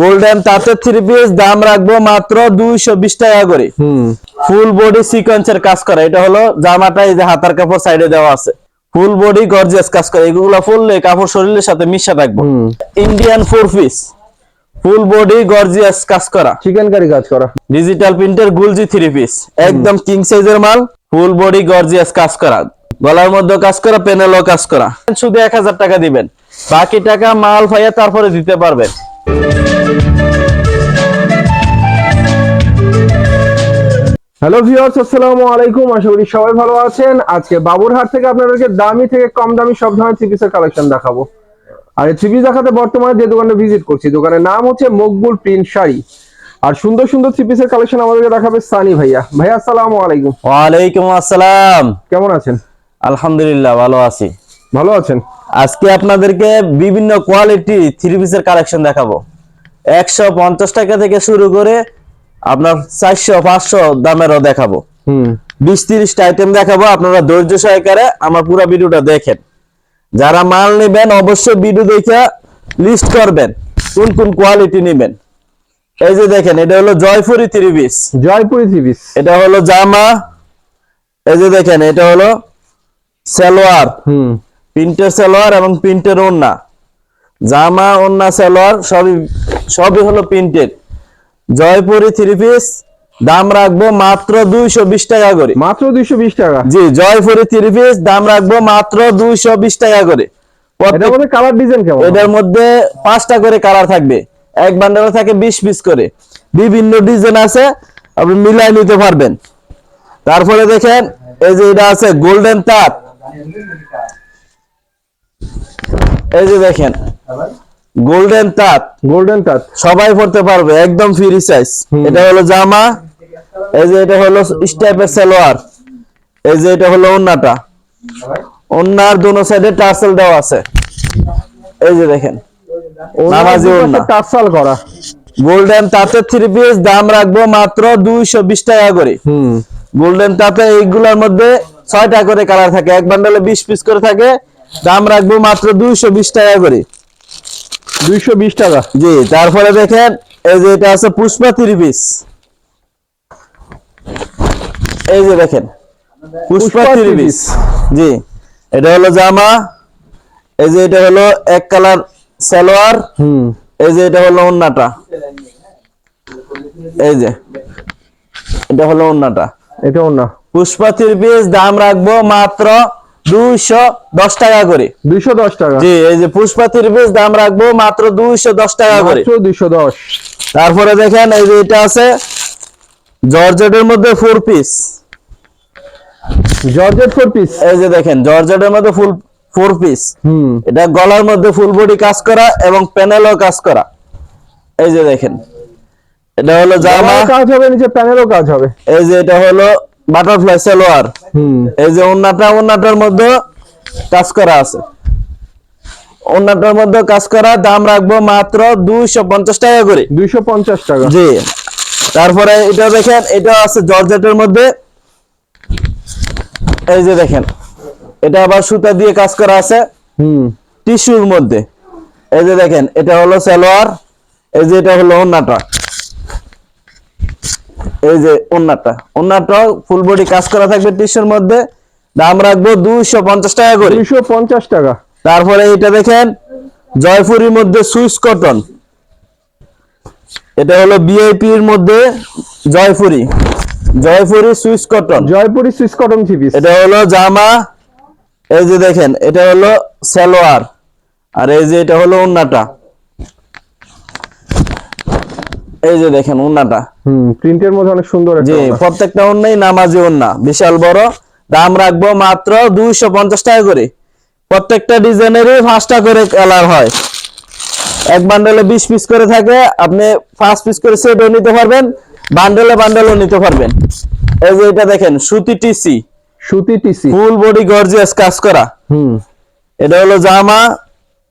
Golden তাঁতের three piece দাম রাখব মাত্র দুইশো বিশ টাকা করে। ফুল বডি সিকোয়েন্সের কাজ করা। এটা হলো জামাটা এই যে হাতার কাপড় সাইডে দেওয়া আছে। ফুল বডি গর্জিয়াস কাজ করে। এগুলো ফুললে কাপড় শরীরের সাথে মিশা থাকব। Indian four piece full body gorgeous কাজ করা। চিকেন কারি কাজ করা। ডিজিটাল প্রিন্টের গুলজি থ্রি পিস একদম কিং সাইজের মাল। ফুল বডি গর্জিয়াস কাজ করা। গলার মধ্যে কাজ করা পেনেলও কাজ করা। শুধু এক হাজার টাকা দিবেন। বাকি টাকা মাল ভাইয়া তারপরে দিতে পারবেন। হ্যালো ভিউয়ার্স আসসালামু আলাইকুম। আশা করি সবাই ভালো আছেন। আজকে বাবুরহাট থেকে আপনাদেরকে দামি থেকে কম দামি সব ধরনের থ্রি পিসের কালেকশন দেখাবো। আর এই থ্রি পিস দেখাতে বর্তমানে যে দোকানে ভিজিট করছি দোকানের নাম হচ্ছে মকবুল প্রিন্ট শাড়ি। আর সুন্দর সুন্দর থ্রি পিসের কালেকশন আমাদেরকে দেখাবে সানি ভাইয়া। ভাইয়া আসসালামু আলাইকুম। ওয়ালাইকুম আসসালাম। কেমন আছেন? আলহামদুলিল্লাহ ভালো আছি। ভালো আছেন? আজকে আপনাদেরকে বিভিন্ন কোয়ালিটি থ্রি পিসের কালেকশন দেখাবো। একশো পঞ্চাশ টাকা থেকে শুরু করে আপনার চারশো পাঁচশো দামেরও দেখাবো। হুম। বিশ তিরিশটা আইটেম দেখাবো আপনারা ধৈর্য সহকারে আমার পুরো ভিডিওটা দেখেন। যারা মাল নেবেন অবশ্যই ভিডিও দেখে লিস্ট করবেন কোন কোন কোয়ালিটি নেবেন। এই যে দেখেন এটা হলো Jaipuri three piece Jaipuri three piece এটা হলো জামা এই যে দেখেন এটা হলো সালোয়ার। হুম। প্রিন্টের সালোয়ার এবং প্রিন্টের ওড়না। জামা ওড়না সালোয়ার সবই সবই হলো প্রিন্টেড জয়পুরি থ্রি পিস দাম রাখব মাত্র দুইশো বিশ টাকা করে। মাত্র দুইশো বিশ টাকা? জি জয়পুরি থ্রি পিস দাম রাখব মাত্র দুইশো বিশ টাকা করে। প্রত্যেক- এটার মধ্যে কালার ডিজাইন কেমন? এটার মধ্যে পাঁচটা করে কালার থাকবে। এক বান্ডেলে থাকে বিশ পিস করে। বিভিন্ন ডিজাইন আছে আপনি মিলাই নিতে পারবেন। তারপরে দেখেন এই যে এটা আছে গোল্ডেন তাপ এই যে দেখেন গোল্ডেন তাপ গোল্ডেন টাচ সবাই পড়তে পারবে একদম ফ্রি সাইজ এটা হলো জামা এই যে এটা হলো স্টেপের সালোয়ার এই যে এটা হলো ওন্নাটা। ওন্নার দুনো সাইডে টার্সেল দেওয়া আছে। এই যে দেখেন নামাজি ওড়না। টার্সাল করা। গোল্ডেন তাঁতের থ্রি পিস দাম রাখব মাত্র দুইশো বিশ টাকা করে। হুম। গোল্ডেন তাতে এইগুলোর মধ্যে ছয়টা করে কালার থাকে এক বান্ডলে বিশ পিস করে থাকে দাম রাখব মাত্র দুইশো বিশ টাকা করে। দুইশো বিশ টাকা। জি তারপরে দেখেন এই যে এটা আছে পুষ্পা থ্রি পিস এই যে দেখেন Pushpa Pushpa three three piece জি এটা হলো জামা এই যে এটা হলো এক কালার সালোয়ার হুম। এই যে এটা হলো ওন্নাটা। এই যে এটা হলো ওন্নাটা। এটাও না পুষ্পা থ্রি পিস দাম রাখব মাত্র দুইশো দশ টাকা করে। দুইশো দশ টাকা। জি এই যে পুষ্পা থ্রি পিস দাম রাখব মাত্র দুইশো দশ টাকা করে। দুইশো দশ। তারপরে দেখেন এই যে এটা আছে জর্জেটের মধ্যে four piece georgette four piece এই যে দেখেন জর্জেটের মধ্যে ফুল ফোর পিস হুম। এটা গলার মধ্যে ফুল বডি কাজ করা এবং প্যানেলও কাজ করা। এই যে দেখেন এটা হলো জামা। কাজ হবে নিচে প্যানেলও কাজ হবে। এই যে এটা হলো বাটারফ্লাই সালোয়ার। হুম। এই যে ওন্নাটা ওন্নাটার মধ্যে কাজ করা আছে। ওন্নাটার মধ্যে কাজ করা দাম রাখব মাত্র দুইশো পঞ্চাশ টাকা করে। দুইশো পঞ্চাশ টাকা। জি। তারপরে এটা দেখেন এটা আছে জর্জেটের মধ্যে। এই যে দেখেন এটা আবার সুতা দিয়ে কাজ করা আছে। হুম। টিস্যুর মধ্যে। এই যে দেখেন এটা হলো সালোয়ার এই যে এটা হলো ওন্নাটা। এই যে ওন্নাটা। ওন্নাটা ফুল বডি কাজ করা থাকবে টিস্যুর মধ্যে। দাম রাখব দুইশো পঞ্চাশ টাকা করে। দুইশো পঞ্চাশ টাকা। তারপরে এটা দেখেন জয়পুরির মধ্যে সুইস কটন। এটা হলো বিআইপি এর মধ্যে Jaipuri. Jaipuri Swiss cotton. Jaipuri Swiss cotton three piece. এটা হলো জামা এই যে দেখেন এটা হলো সালোয়ার। আর এই যে এটা হলো উন্নাটা এই যে দেখেন উন্নাটা হুম প্রিন্টের মধ্যে অনেক সুন্দর একটা জি প্রত্যেকটা উন্নাই নামাজি উন্না বিশাল বড়। দাম রাখব মাত্র দুইশো পঞ্চাশ টাকা করে। প্রত্যেকটা ডিজাইনেরই পাঁচটা করে কালার হয়। এক বান্ডেলে বিশ পিস করে থাকে আপনি পাঁচ পিস করে সেটও নিতে পারবেন বান্ডেলে বান্ডেলও নিতে পারবেন। এই যে এটা দেখেন সুতি টিসি সুতি টিসি ফুল বডি গর্জিয়াস কাজ করা। হুম। এটা হলো জামা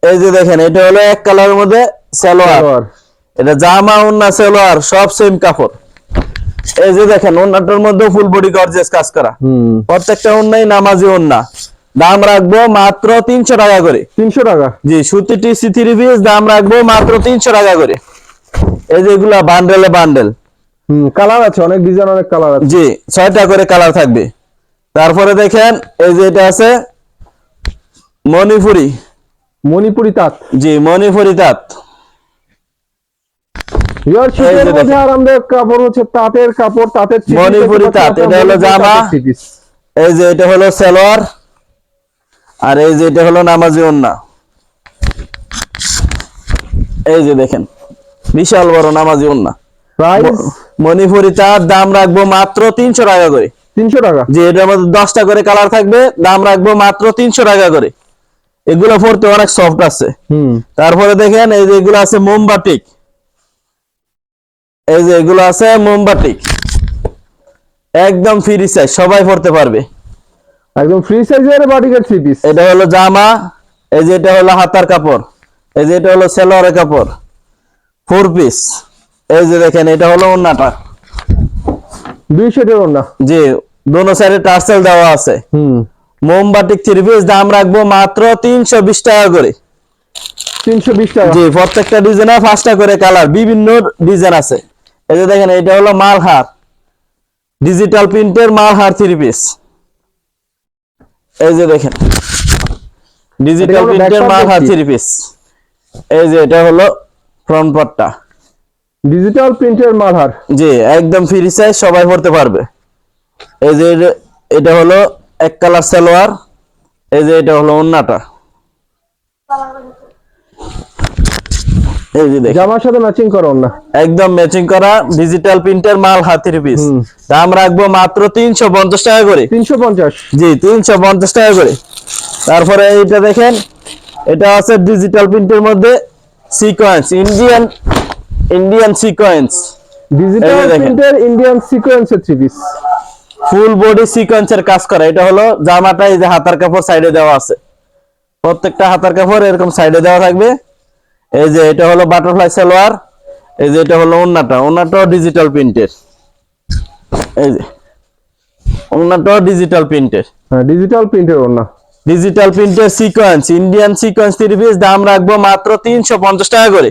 এই যে দেখেন এটা হলো এক কালারের মধ্যে সালোয়ার। এটা জামা ওন্না সালোয়ার সব সেম কাপড়। এই যে দেখেন ওন্নাটার মধ্যে ফুল বডি গর্জিয়াস কাজ করা। প্রত্যেকটা ওন্নাই নামাজি ওন্না। দাম রাখব মাত্র তিনশো টাকা করে। তিনশো টাকা? জি সুতিটি টিসি থ্রি পিস দাম রাখব মাত্র তিনশো টাকা করে। এই যে এগুলা বান্ডেলে বান্ডেল হুম কালার আছে অনেক ডিজাইন অনেক কালার আছে। জি ছয়টা করে কালার থাকবে। তারপরে দেখেন এই যে এটা আছে মণিপুরি। মণিপুরি তাঁত। জি মণিপুরি তাঁত। এই যে মধ্যে। আরামদায়ক কাপড় হচ্ছে তাঁতের কাপড় তাঁতের মণিপুরি তাঁত, এটা হলো জামা। এই যে এটা হলো সালোয়ার। আর এই যে এটা হলো নামাজি ওন্না। এই যে দেখেন বিশাল বড় নামাজি ওন্না। প্রাইস মণিপুরি তার দাম রাখব মাত্র তিনশো টাকা করে। তিনশো টাকা? যে এটার মধ্যে দশটা করে কালার থাকবে দাম রাখব মাত্র তিনশো টাকা করে। এগুলো পড়তে অনেক সফট আছে। হুম। তারপরে দেখেন এই যে এগুলো আছে মোমবাটিক এই যে এগুলো আছে মোমবাটিক একদম ফ্রি সাইজ সবাই পড়তে পারবে। একদম ফ্রি সাইজের বাটিকের থ্রি পিস এটা হলো জামা এই যে এটা হলো হাতার কাপড় এই যে এটা হলো সেলোয়ারের কাপড় ফোর পিস এই যে দেখেন এটা হলো ওন্নাটা। দুই সেটের না জি দোনো সাইডে টার্সেল দেওয়া আছে। হুম। মোমবাটিক থ্রি পিস দাম রাখব মাত্র তিনশো বিশ টাকা করে। তিনশো বিশ টাকা। জি প্রত্যেকটা ডিজাইনে পাঁচটা করে কালার বিভিন্ন ডিজাইন আছে। এই যে দেখেন এটা হলো মালহার। ডিজিটাল প্রিন্টের মালহার থ্রি পিস এই যে দেখেন ডিজিটাল প্রিন্টের মালহার থ্রি পিস এই যে এটা হলো ফ্রন্ট পার্টটা ডিজিটাল প্রিন্টের মালহার। জি একদম ফ্রি সাইজ সবাই পড়তে পারবে। এই যে এটা- এটা হলো এক কালার সালোয়ার। এই যে এটা হলো ওন্নাটা। এই যে দেখেন। জামার সাথে ম্যাচিং করো না একদম ম্যাচিং করা ডিজিটাল প্রিন্টের মাল হাতের পিস দাম রাখব মাত্র তিনশো পঞ্চাশ টাকা করে। তিনশো পঞ্চাশ। জি তিনশো পঞ্চাশ টাকা করে। তারপরে এইটা দেখেন এটা আছে ডিজিটাল প্রিন্টের মধ্যে sequence Indian Indian sequence digital. প্রিন্টের ইন্ডিয়ান সিকোয়েন্সের থ্রি পিস ফুল বডি সিকোয়েন্সের কাজ করা। এটা হলো জামাটা এই যে হাতার কাপড় সাইডে দেওয়া আছে। প্রত্যেকটা হাতার কাপড় এরকম সাইডে দেওয়া থাকবে। এই যে এটা হলো বাটারফ্লাই সালোয়ার এই যে এটা হলো ওন্নাটা। ওন্নাটাও ডিজিটাল প্রিন্টের এই যে ওন্নাটাও ডিজিটাল প্রিন্টের হ্যাঁ ডিজিটাল প্রিন্টের না ডিজিটাল প্রিন্টের sequence Indian sequence three piece দাম রাখব মাত্র তিনশো পঞ্চাশ টাকা করে।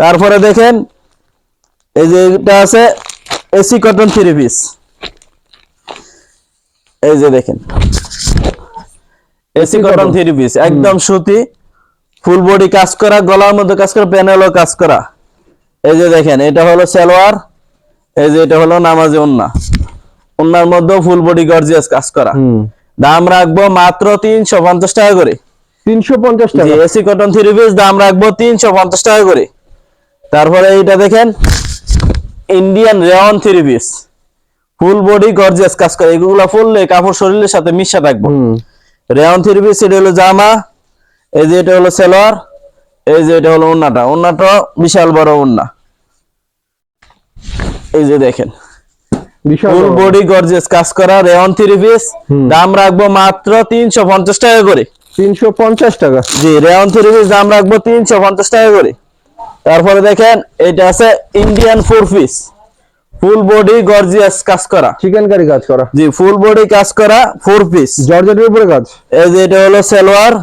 তারপরে দেখেন এই যে এটা আছে এসি কটন থ্রি পিস এই যে দেখেন এসি কটন। থ্রি পিস একদম সুতি। ফুল বডি কাজ করা গলার মধ্যে কাজ করা প্যানেলও কাজ করা। এই যে দেখেন এটা হলো সালোয়ার এই যে এটা হলো নামাজি ওন্না। ওন্নার মধ্যেও ফুল বডি গর্জিয়াস কাজ করা। দাম রাখব মাত্র তিনশো পঞ্চাশ টাকা করে। তিনশো পঞ্চাশ টাকা। এসি কটন থ্রি পিস দাম রাখব তিনশো পঞ্চাশ টাকা করে। তারপরে এইটা দেখেন Indian রেওয়ান three piece full body gorgeous কাজ করে। এগুলো ফুললে কাপড় শরীরের সাথে মিশা থাকব। রেওয়ান থ্রি পিস এটা হলো জামা। এই যে এটা হলো সেলোয়ার এই যে এটা হলো ওন্নাটা। ওন্নাটা বিশাল বড় ওন্না। এই যে দেখেন। ফুল বডি গর্জিয়াস কাজ করা রেওয়ান থ্রি পিস দাম রাখব মাত্র তিনশো পঞ্চাশ টাকা করে। তিনশো পঞ্চাশ টাকা। জি রেওয়ান থ্রি পিস দাম রাখব তিনশো পঞ্চাশ টাকা করে। তারপরে দেখেন এটা আছে Indian four piece full body gorgeous কাজ করা। চিকেন কারি কাজ করা। জি ফুল বডি কাজ করা ফোর পিস জর্জেটের উপরে কাজ। এই যে এটা হলো সালোয়ার।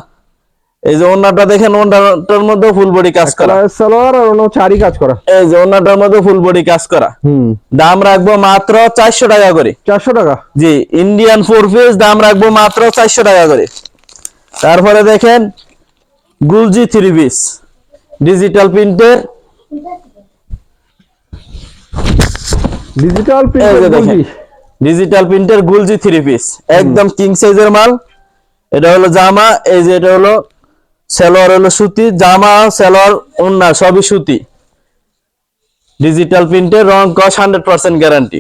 এই যে ওন্নাটা দেখেন ওন্নাটার মধ্যে ফুল বডি কাজ করা। সালোয়ার আর অন্য চারি কাজ করা। এই যে ওন্নাটার মধ্যে ফুল বডি কাজ করা। হুম। দাম রাখব মাত্র চারশো টাকা করে। চারশো টাকা? জি ইন্ডিয়ান ফোর পিস দাম রাখব মাত্র চারশো টাকা করে। তারপরে দেখেন গুলজি থ্রি পিস ডিজিটাল প্রিন্টের ডিজিটাল প্রিন্টের দেখেন ডিজিটাল প্রিন্টের গুলজি থ্রি পিস একদম কিং সাইজের মাল। এটা হলো জামা এই যে এটা হলো সালোয়ার হলো সুতি জামা সালোয়ার ওন্না সবই সুতি। ডিজিটাল প্রিন্টের রং কস হান্ড্রেড পার্সেন্ট গ্যারান্টি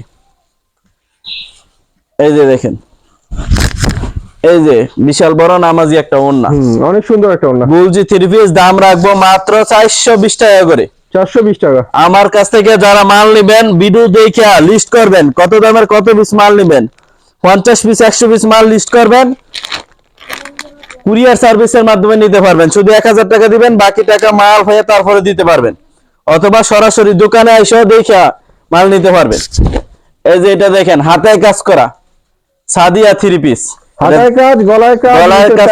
এই যে দেখেন এই যে বিশাল বড় নামাজি একটা ওন্না। অনেক সুন্দর একটা ওনা গুলজি থ্রি পিস দাম রাখব মাত্র চারশো বিশ টাকা করে। চারশো বিশ টাকা। আমার কাছ থেকে যারা মাল নেবেন ভিডিও দেখে লিস্ট করবেন কত দামের কত পিস মাল নেবেন। পঞ্চাশ পিস একশো পিস মাল লিস্ট করবেন। কুরিয়ার সার্ভিসের মাধ্যমে নিতে পারবেন। শুধু এক হাজার টাকা দিবেন বাকি টাকা মাল হয়ে তারপরে দিতে পারবেন। অথবা সরাসরি দোকানে এসেও দেখে মাল নিতে পারবেন। এই যে এটা দেখেন হাতায় কাজ করা। সাদিয়া থ্রি পিস হাতায় কাজ গলায় কাজ গলায় কাজ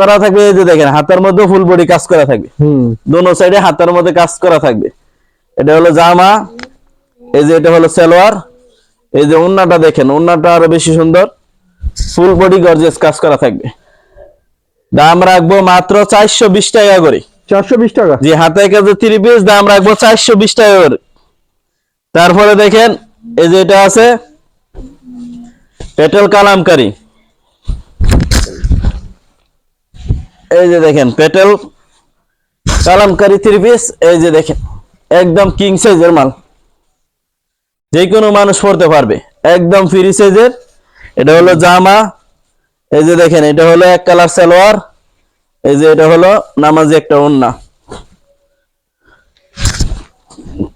করা থাকবে এই যে দেখেন হাতার মধ্যে ফুল বডি কাজ করা থাকবে। দোনো সাইডে হাতার মধ্যে কাজ করা থাকবে। এটা হলো জামা এই যে এটা হলো সালোয়ার। এই যে ওন্নাটা দেখেন ওন্নাটা আরও বেশি সুন্দর। ফুল বডি গর্জিয়াস কাজ করা থাকবে। দাম রাখব মাত্র চারশো বিশ টাকা করে। চারশো বিশ টাকা? যে হাতে কাজে থ্রি পিস দাম রাখব চারশো বিশ টাকা করে। তারপরে দেখেন এই যে এটা আছে পেট্রোল কালামকারি। এই যে দেখেন পেট্রোল কালামকারি থ্রি পিস এই যে দেখেন একদম কিং সাইজের মাল। যে কোনো মানুষ পড়তে পারবে একদম ফ্রি সাইজের এটা হলো জামা এই যে দেখেন এটা হলো এক কালার সালোয়ার এই যে এটা হলো নামাজি একটা ওন্না।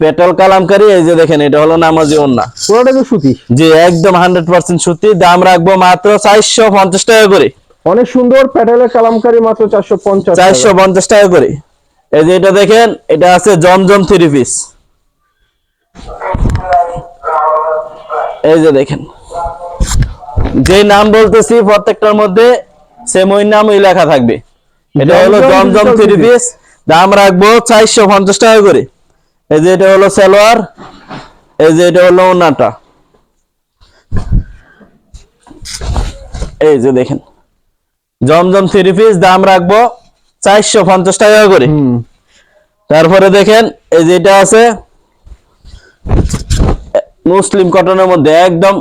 পেট্রোল কালামকারি এই যে দেখেন এটা হলো নামাজি ওন্না। পুরোটা তো সুতি। জি একদম হান্ড্রেড পার্সেন্ট সত্যি দাম রাখব মাত্র চারশো পঞ্চাশ টাকা করে। অনেক সুন্দর প্যাটেলের কালামকারি মাত্র চারশো পঞ্চাশ চারশো পঞ্চাশ টাকা করে। এই যে এটা দেখেন এটা আছে জমজম থ্রি পিস। এই যে দেখেন। যে নাম বলতেছি প্রত্যেকটার মধ্যে সেম ওই নামই লেখা থাকবে। এটা হলো জমজম থ্রি পিস দাম রাখব চারশো পঞ্চাশ টাকা করে। এই যে এটা হলো সালোয়ার এই যে এটা হলো ওনাটা এই যে দেখেন জমজম থ্রি পিস দাম রাখব চারশো পঞ্চাশ টাকা করে। তারপরে দেখেন এই যে এটা আছে মুসলিম কটনের মধ্যে একদম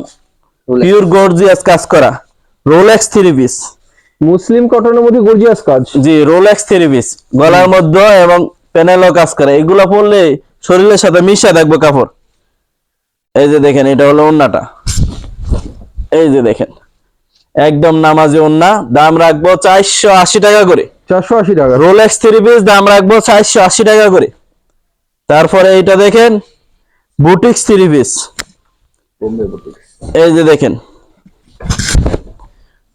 পিওর গর্জিয়াস কাজ করা। রোলেক্স থ্রি পিস মুসলিম কটনের মধ্যে গর্জিয়াস কাজ। জি রোলেক্স থ্রি পিস গলার মধ্যে এবং প্যানেলও কাজ করে। এগুলো পরলে শরীরের সাথে মিশা থাকবে কাপড়। এই যে দেখেন এটা হলো ওন্নাটা। এই যে দেখেন একদম নামাজি ওন্না। দাম রাখব চারশো আশি টাকা করে। চারশো আশি টাকা। রোলেক্স থ্রি পিস দাম রাখব চারশো আশি টাকা করে। তারপরে এইটা দেখেন বুটিক্স থ্রি পিস এই যে দেখেন।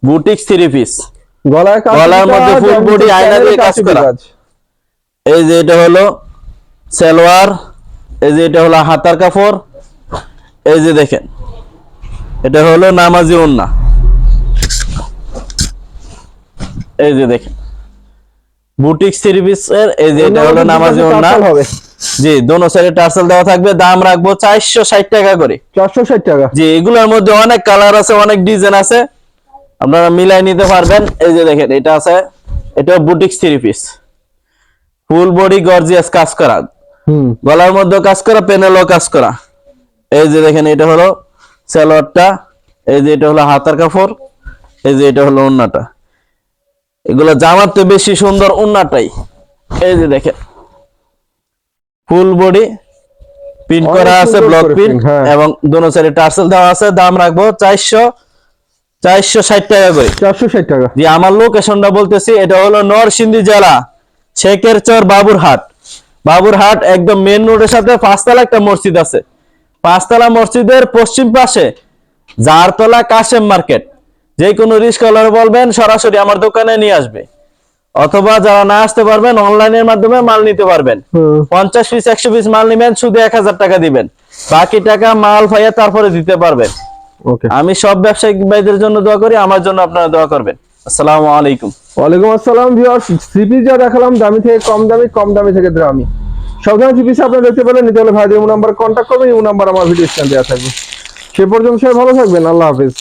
বুটিক্স থ্রি পিস গলায় গলার মধ্যে body নিচে আয়না দিয়ে কাজ করা। এই যে এটা হলো সালোয়ার এই যে এটা হলো হাতার কাপড়। এই যে দেখেন এটা হলো নামাজি ওন্না। এই যে দেখেন। বুটিক্স থ্রি পিসের এই যে এটা হলো নামাজি ওন্না। হবে। জি দোনো সাইডে টার্সেল দেওয়া থাকবে দাম রাখব চারশো ষাট টাকা করে। চারশো ষাট টাকা? জি এগুলোর মধ্যে অনেক কালার আছে অনেক ডিজাইন আছে। আপনারা মিলাই নিতে পারবেন এই যে দেখেন এটা আছে এটা boutiques three piece full body gorgeous কাজ করা। হুম। গলার মধ্যে কাজ করা পেনেলও কাজ করা। এই যে দেখেন এটা হলো সালোয়ারটা এই যে এটা হলো হাতার কাপড় এই যে এটা হলো ওন্নাটা। এগুলো জামার তো বেশি সুন্দর ওন্নাটাই। এই যে দেখেন ফুল বডি প্রিন্ট করা আছে ব্লক প্রিন্ট হ্যাঁ। এবং দোনো সাইডে টার্সেল দেওয়া আছে দাম রাখব চারশো চারশো ষাট টাকা করে। চারশো ষাট টাকা। যে আমার লোকেশনটা বলতেছি এটা হলো নরসিংদী জেলা শেখের চর বাবুরহাট। বাবুরহাট একদম মেন রোডের সাথে পাঁচতলা একটা মসজিদ আছে। পাঁচতলা মসজিদের পশ্চিম পাশে জারতলা কাশেম মার্কেট। যে কোনো রিস্কলার বলবেন সরাসরি আমার দোকানে নিয়ে আসবে। অথবা যারা না আসতে পারবেন অনলাইনের মাধ্যমে মাল নিতে পারবেন। পঞ্চাশ পিস একশো পিস মাল নিবেন শুধু এক হাজার টাকা দিবেন। বাকি টাকা মাল ভাইয়া তারপরে দিতে পারবেন। ওকে। আমি সব ব্যবসায়িক ভাইদের জন্য দোয়া করি আমার জন্য আপনারা দোয়া করবেন। আসসালামু আলাইকুম। ওয়ালাইকুম আসসালাম ভিউয়ার্স। থ্রি যা দেখালাম দামি থেকে কম দামি কম দামি থেকে দামি। সব ধরনের পিস আপনারা দেখতে পেলেন নিতে হলে ভাইদের নাম্বার কন্ট্যাক্ট করবেন ইউ নাম্বার আমার ভিডিও স্ক্যান দেওয়া থাকবে। সে পর্যন্ত সবাই ভালো থাকবেন আল্লাহ হাফেজ।